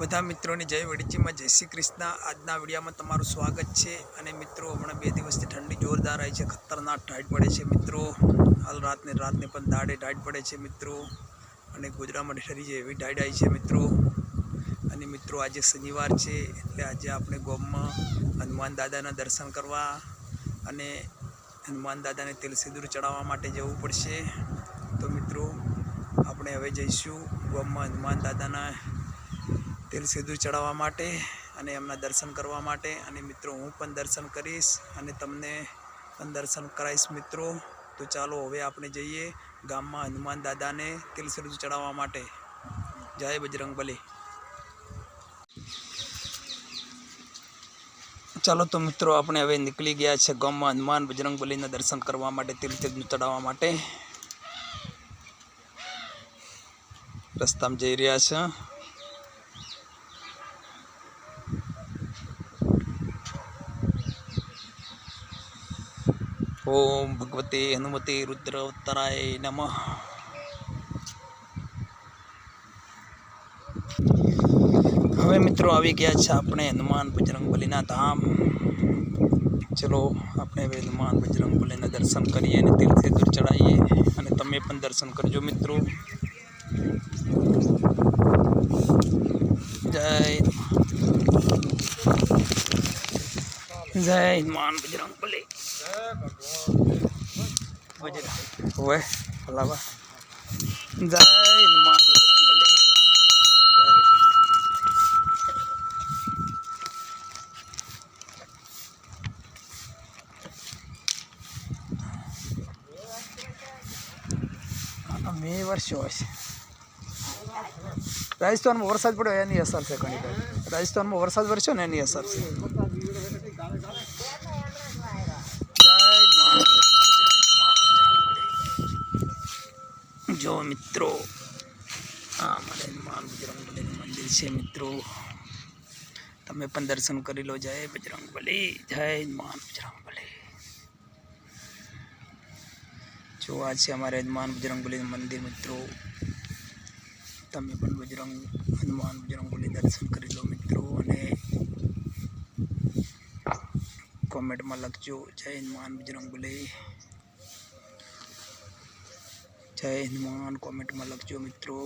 બધા મિત્રોની જય વડીચીમાં જય શ્રી કૃષ્ણ. આજના વિડીયોમાં તમારું સ્વાગત છે. અને મિત્રો, હમણાં બે દિવસથી ઠંડી જોરદાર આવી છે. ખતરનાક ટાઈટ પડે છે મિત્રો. હાલ રાતને રાતને પણ દાડે ટાઈટ પડે છે મિત્રો. અને ગુજરાતમાં ઠરી છે એવી ટાઈટ આવી છે મિત્રો. અને મિત્રો, આજે શનિવાર છે એટલે આજે આપણે ગોમમાં હનુમાન દાદાના દર્શન કરવા અને હનુમાન દાદાને તેલ સિંદૂર ચડાવવા માટે જવું પડશે. તો મિત્રો, આપણે હવે જઈશું ગોમમાં હનુમાન દાદાના તેલ સીધું ચડાવવા માટે અને એમના દર્શન કરવા માટે. અને મિત્રો, હું પણ દર્શન કરીશ અને તમને પણ દર્શન કરાવીશ મિત્રો. તો ચાલો, હવે આપણે જઈએ ગામમાં હનુમાન દાદાને તેલ સીધું ચડાવવા માટે. જય બજરંગ બલી. ચાલો તો મિત્રો, આપણે હવે નીકળી ગયા છે ગામમાં હનુમાન બજરંગ બલીના દર્શન કરવા માટે તેલ સીધું ચડાવવા માટે. રસ્તામાં જઈ રહ્યા છે. ઓમ ભગવતે હનુમતે રુદ્ર અવતરાય નમઃ હવે મિત્રો આવી ગયા છે આપણે હનુમાન બજરંગબલીના ધામ. ચલો આપણે હવે હનુમાન બજરંગબલીના દર્શન કરીએ અને તિલ સિંદૂર ચડાવીએ અને તમે પણ દર્શન કરજો મિત્રો. જય. જય માન બજરંગ હોય ભલાવા જય હનુમાન બજરંગબલી જય આ મે વર્ષો છે. રાજસ્થાનમાં વરસાદ પડ્યો, એની અસર છે ઘણી રાજસ્થાનમાં વરસાદ વરસ્યો ને એની અસર છે જય મા- જો મિત્રો, આ મારે હનુમાન બજરંગબલીનું મંદિર છે મિત્રો. તમે પણ દર્શન કરી લો. જય બજરંગબલી જય હનુમાન બજરંગબલી જો આ છે અમારે હનુમાન બજરંગબલીનું મંદિર મિત્રો. તમે પણ બજરંગ, હનુમાન બજરંગબલી દર્શન કરી લો મિત્રો. અને કોમેન્ટમાં લખજો, જય હનુમાન બજરંગબલી જય હનુમાન કોમેન્ટમાં લખજો મિત્રો.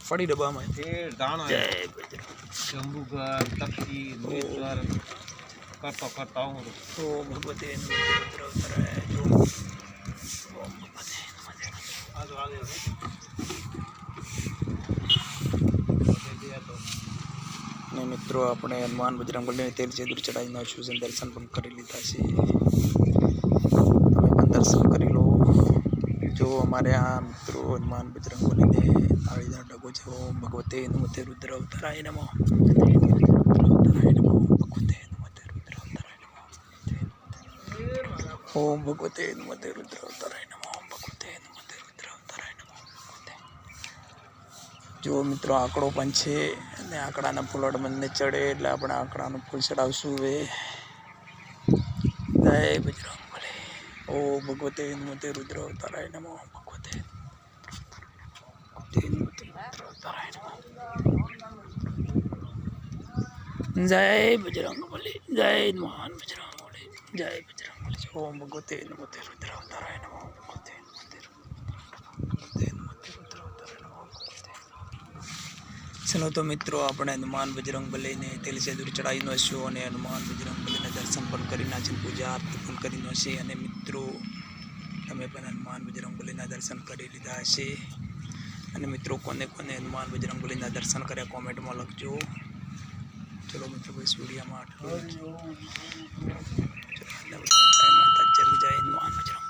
ફરી ડબ્બામાં. જંબુઘર તપકી મેશ્વર કરતો કરતા હું તો ભગવતે મિત્રો ઉત્તરાય જો ભગવતે નમઃ આજુ આજે ને મિત્રો, આપણે હનુમાન બજરંગબલીને તેલ સિંદૂર ચડાવીને શું દર્શન પણ કરી લીધા છે. તમે પણ દર્શન કરી લો. જો અમારે આ મિત્રો હનુમાન બજરંગ બલીને રીતના ડગો જેવો ભગવતે નમતે રુદ્ર અવતરાય નમો. ઓમ ભગવતે નમતે રુદ્ર અવતરાય નમઃ. જો મિત્રો, આંકડો પણ છે. અને આંકડાના ફૂલડ મને ચડે એટલે આપણે આંકડાનું ફૂલ ચડાવશું હવે. જય બજરંગ ઓ ભગવતે નમતે રુદ્ર અવતારાય નમો. ભગવતે જય બજરંગ બલે. જય મહાન બજરંગ જય બજરંગ બલે. ઓમ ભગવતે નમતે રુદ્ર અવતારાય નમો. ચલો તો મિત્રો, આપણે હનુમાન બજરંગ બલીને તેલ સિંદૂર ચડાવીનો છો અને હનુમાન બજરંગ બલીને દર્શન પણ કરીને છે પૂજા આરતી પણ કરી છે અને મિત્રો તમે પણ હનુમાન બજરંગ બલીના દર્શન કરી લીધા હશે. અને મિત્રો, કોને કોને હનુમાન બજરંગ બલીના દર્શન કર્યા કોમેન્ટમાં લખજો. ચલો મિત્રો ભાઈ સૂર્યમાં આટલું જય હનુમાન બજરંગ